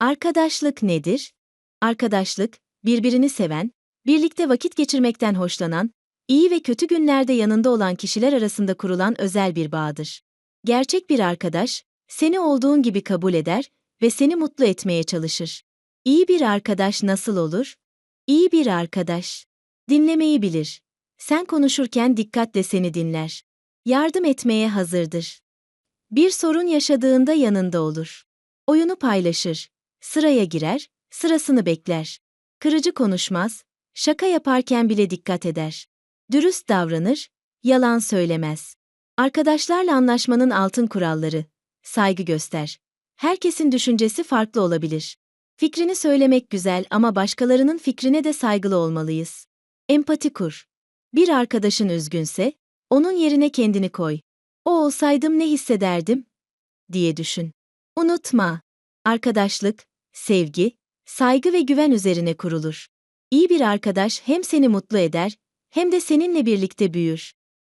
Arkadaşlık nedir? Arkadaşlık, birbirini seven, birlikte vakit geçirmekten hoşlanan, iyi ve kötü günlerde yanında olan kişiler arasında kurulan özel bir bağdır. Gerçek bir arkadaş, seni olduğun gibi kabul eder ve seni mutlu etmeye çalışır. İyi bir arkadaş nasıl olur? İyi bir arkadaş dinlemeyi bilir. Sen konuşurken dikkatle seni dinler. Yardım etmeye hazırdır. Bir sorun yaşadığında yanında olur. Oyunu paylaşır. Sıraya girer, sırasını bekler. Kırıcı konuşmaz, şaka yaparken bile dikkat eder. Dürüst davranır, yalan söylemez. Arkadaşlarla anlaşmanın altın kuralları. Saygı göster. Herkesin düşüncesi farklı olabilir. Fikrini söylemek güzel ama başkalarının fikrine de saygılı olmalıyız. Empati kur. Bir arkadaşın üzgünse, onun yerine kendini koy. O olsaydım ne hissederdim? diye düşün. Unutma. Arkadaşlık, sevgi, saygı ve güven üzerine kurulur. İyi bir arkadaş hem seni mutlu eder, hem de seninle birlikte büyür.